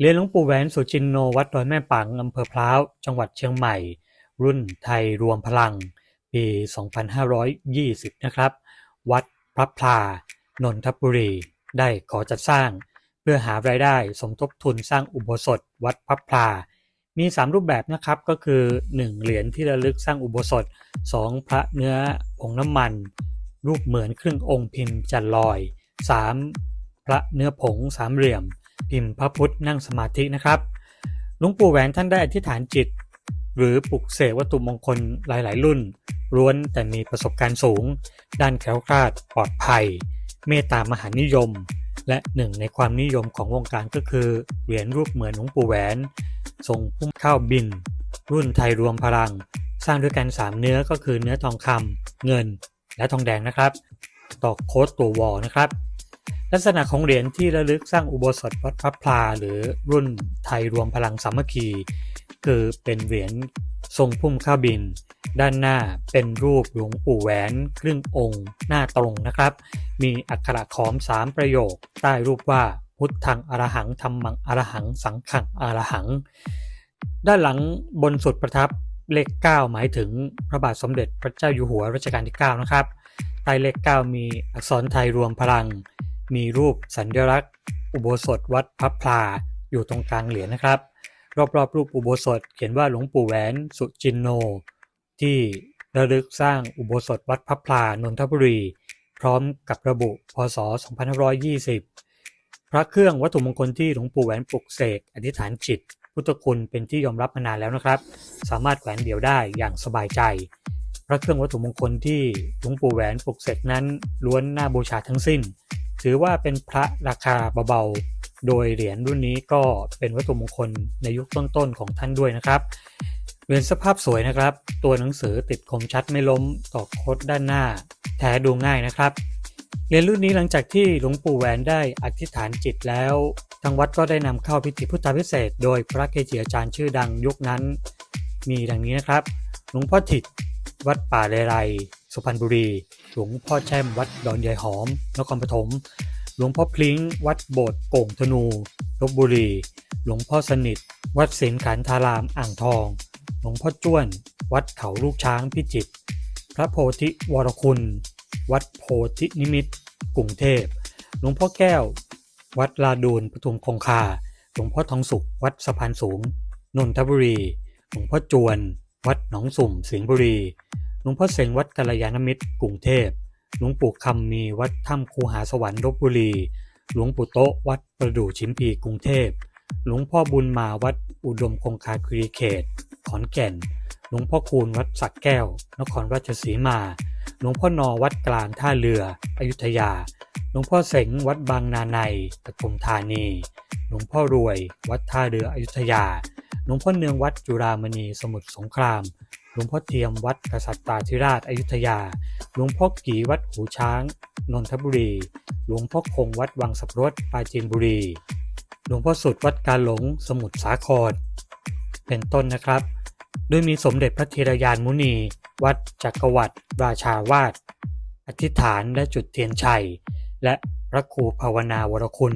เหรียญหลวงปู่แหวนสุจินโนวัดดอยแม่ปังอำเภอพร้าว จังหวัดเชียงใหม่ รุ่นไทยรวมพลัง ปี 2520 นะครับ วัดพระพลานนทบุรี ได้ขอจัดสร้าง เพื่อหารายได้สมทบทุนสร้างอุโบสถ วัดพระพลา มี 3 รูปแบบนะครับก็คือ 1 เหรียญที่ระลึกสร้างอุโบสถ 2 พระเนื้อผงน้ำมัน รูปเหมือนครึ่งองค์พิมพ์จันลอย 3. พระเนื้อผงสามเหลี่ยม พิมพ์พระพุทธนั่งสมาธินะครับหลวงปู่แหวนท่านได้อธิษฐานจิต หรือปลุกเสกวัตถุมงคลหลาย ๆ รุ่นล้วนแต่มีประสบการณ์สูง ด้านแคล้วคลาดปลอดภัย เมตตามหานิยม และหนึ่งในความนิยมของวงการก็คือเหรียญรูปเหมือนหลวงปู่แหวนทรงพุ่มข้าวบิน รุ่นไทยรวมพลัง สร้างด้วยกัน 3 เนื้อก็คือเนื้อทองคำเงินและทองแดงนะครับตอกโค้ดตัววอลนะครับ ลักษณะของเหรียญที่ระลึกสร้างอุโบสถวัดพระพลา หรือรุ่นไทยรวมพลังสามัคคี คือเป็นเหรียญทรงพุ่มข้าวบิน ด้านหน้าเป็นรูปหลวงปู่แหวนครึ่งองค์ หน้าตรงนะครับ มีอักขระขอมสามประโยค ใต้รูปว่าพุทธังอรหังธรรมังอรหัง สังขังอรหัง ด้านหลังบนสุดประทับเลข 9 หมายถึงพระบาทสมเด็จพระเจ้าอยู่หัวรัชกาลที่ 9 นะครับ ใต้เลข 9 มีอักษรไทยรวมพลัง มีรูปสัญลักษณ์ อุโบสถวัดพระพลาอยู่ตรงกลางเหรียญนะครับ รอบๆรูปอุโบสถเขียนว่าหลวงปู่แหวนสุจินโน ที่ระลึกสร้างอุโบสถวัดพระพลานนทบุรี พร้อมกับระบุพศ 2520 พระเครื่องวัตถุมงคลที่หลวงปู่แหวนปลุกเสกอธิษฐานจิต พุทธคุณเป็นที่ยอมรับมานานแล้วนะครับ สามารถแขวนเดี่ยวได้อย่างสบายใจพระเครื่องวัตถุมงคลที่หลวงปู่แหวนปลุกเสกนั้นล้วนน่าบูชาทั้งสิ้น ถือว่าเป็นพระราคาเบาๆ โดยเหรียญรุ่นนี้ก็เป็นวัตถุมงคลในยุคต้นๆของท่านด้วยนะครับเหรียญสภาพสวยนะครับ ตัวหนังสือติดคมชัดไม่ล้มตอกโคดด้านหน้า แท้ดูง่ายนะครับเหรียญรุ่นนี้หลังจากที่หลวงปู่แหวนได้อธิษฐานจิตแล้ว ทางวัดก็ได้นำเข้าพิธีพุทธาพิเศษ โดยพระเกจิอาจารย์ชื่อดังยุคนั้น มีดังนี้นะครับ หลวงพ่อถิตวัดป่าเลไร สุพรรณบุรี หลวงพ่อแช่มวัดดอนยายหอม นครปฐม หลวงพ่อพลิงวัดโบสถ์โก่งธนูลบบุรี หลวงพ่อสนิท วัดเสนขันธารามอ่างทอง หลวงพ่อจ้วน วัดเขาลูกช้างพิจิตร พระโพธิวรคุณ วัดโพธินิมิตกรุงเทพ หลวงพ่อแก้ว วัดลาดูนปทุมคงคา หลวงพ่อทองสุข วัดสะพานสูง นนทบุรี หลวงพ่อจวน วัดหนองสุ่มสิงห์บุรี หลวงพ่อเสงวัดกัลยาณมิตรกรุงเทพ หลวงปู่คำมีวัดถ้ำคูหาสวรรค์ลบบุรี หลวงปู่โต๊ะวัดประดู่ชิมพีกรุงเทพ หลวงพ่อบุญมาวัดอุดมคงคาครีเขต ขอนแก่น หลวงพ่อคูณวัดสักแก้ว นครราชสีมา หลวงพ่อนอวัดกลางท่าเรือ อยุธยา หลวงพ่อเสงวัดบางนาในปทุมธานี หลวงพ่อรวย วัดท่าเรืออยุธยา หลวงพ่อเนืองวัดจุฬามณีสมุทรสงคราม หลวงพ่อเทียมวัดกษัตริย์ธิราชอายุธยา หลวงพ่อกีวัดหูช้าง นนทบุรี หลวงพ่อคงวัดวังสับรถปราจีนบุรี หลวงพ่อสุดวัดกาหลงสมุทรสาคร เป็นต้นนะครับ โดยมีสมเด็จพระเทรยานมุนี วัดจักรวรรดิราชาวาสอธิษฐานและจุดเทียนชัย และพระครูภาวนาวรคุณ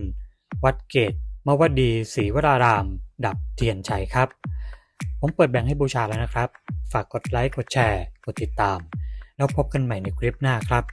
วัดเกตมวดีศรีวราราม ดับเทียนชัยครับ ผมเปิดแบ่งให้บูชาแล้วนะครับ ฝากกดไลค์ กดแชร์ กดติดตาม แล้วพบกันใหม่ในคลิปหน้าครับ